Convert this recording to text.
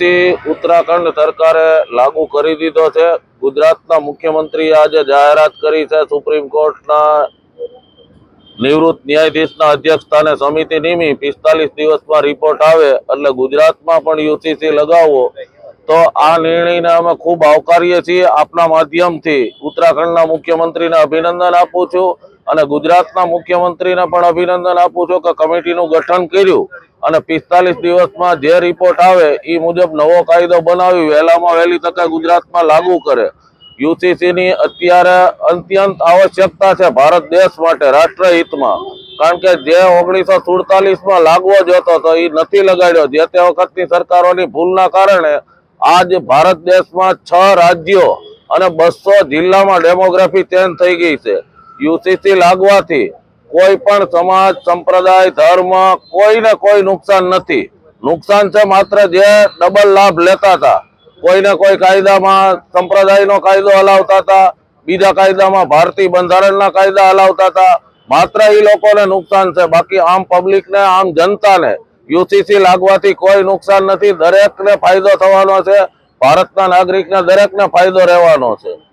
થી ઉત્તરાખંડ સરકારે લાગુ કરી દીધો છે. ગુજરાતના મુખ્યમંત્રીએ આજે જાહેરાત કરી છે. સુપ્રીમ કોર્ટના નિવૃત્ત ન્યાયાધીશના અધ્યક્ષસ્થાને સમિતિ નિમી પિસ્તાલીસ દિવસમાં રિપોર્ટ આવે એટલે ગુજરાતમાં પણ યુસીસી લગાવવો. તો આ નિર્ણયને અમે ખૂબ આવકારીએ છીએ. આપના માધ્યમથી ઉત્તરાખંડના મુખ્યમંત્રીને અભિનંદન આપું છું. અને ગુજરાતના મુખ્યમંત્રીને પણ અભિનંદન આપું છું કે કમિટીનું ગઠન કર્યું અને પિસ્તાલીસ દિવસમાં જે રિપોર્ટ આવે એ મુજબ નવો કાયદો બનાવી વહેલામાં વહેલી તકે ગુજરાતમાં લાગુ કરે. યુસીસીની અત્યારે અત્યંત આવશ્યકતા છે ભારત દેશ માટે રાષ્ટ્રહિતમાં. કારણ કે જે ઓગણીસો સુડતાલીસમાં લાગવો જોતો તો એ નથી લગાડ્યો. જે તે વખતની સરકારોની ભૂલના કારણે આજ ભારત દેશમાં છ રાજ્યો અને બસો જિલ્લામાં ડેમોગ્રાફી ચેન્જ થઈ ગઈ છે. યુસીસી લાગવાથી કોઈ પણ સમાજ, સંપ્રદાય, ધર્મ કોઈને કોઈ નુકસાન નથી. નુકસાન છે માત્ર જે ડબલ લાભ લેતા હતા. કોઈને કોઈ કાયદામાં સંપ્રદાયનો કાયદો હલાવતા હતા, બીજા કાયદામાં ભારતીય બંધારણના કાયદા હલાવતા હતા. માત્ર એ લોકોને નુકસાન છે. બાકી આમ પબ્લિકને આમ જનતાને યુસીસી લાગવાથી કોઈ નુકસાન નથી. દરેકને ફાયદો થવાનો છે. ભારતના નાગરિકને દરેકને ફાયદો રહેવાનો છે.